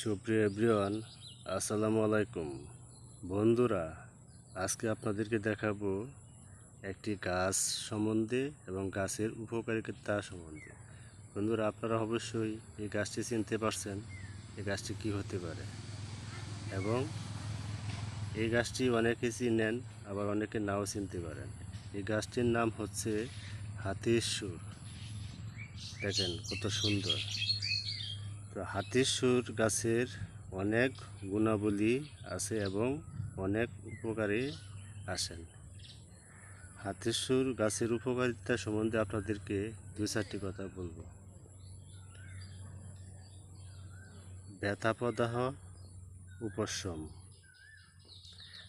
সুপ্রিয় এভরিওয়ান, আসসালামু আলাইকুম। বন্ধুরা, আজকে আপনাদেরকে দেখাবো একটি গাছ সম্বন্ধে এবং গাছের উপকারিতা সম্বন্ধে। বন্ধুরা, আপনারা অবশ্যই এই গাছটি চিনতে পারছেন, এই গাছটি কী হতে পারে। এবং এই গাছটি অনেকে চিনেন, আবার অনেকে নাও চিনতে পারেন। এই গাছটির নাম হচ্ছে হাতির সুর। দেখেন কত সুন্দর। তো হাতির সুর গাছের অনেক গুণাবলী আছে এবং অনেক উপকারে আসেন। হাতির সুর গাছের উপকারিতা সম্বন্ধে আপনাদেরকে দুই চারটি কথা বলব। ব্যথা প্রদাহ, উপশম।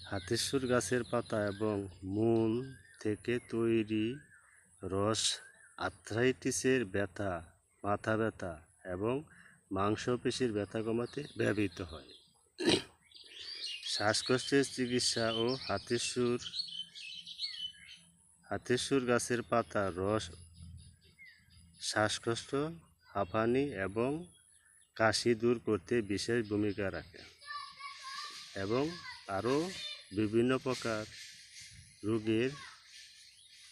হাতির সুর গাছের পাতা এবং মূল থেকে তৈরি রস, আর্থ্রাইটিসের ব্যথা, মাথা ব্যথা এবং মাংসপেশির ব্যথা কমাতে ব্যবহৃত হয়। শ্বাসকষ্টের চিকিৎসা ও হাতের সুর হাতের সুর গাছের পাতা, রস, শ্বাসকষ্ট, হাঁপানি এবং কাশি দূর করতে বিশেষ ভূমিকা রাখে এবং আরও বিভিন্ন প্রকার রোগের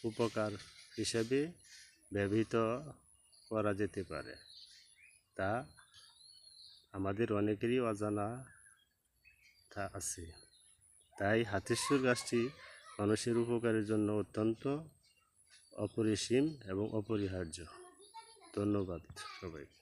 উপকার হিসাবে ব্যবহৃত করা যেতে পারে। তা আমাদের অনেকেরই অজানা তা আছে। তাই হাতেশ্বর গাছটি মানুষের উপকারের জন্য অত্যন্ত অপরিসীম এবং অপরিহার্য। ধন্যবাদ সবাইকে।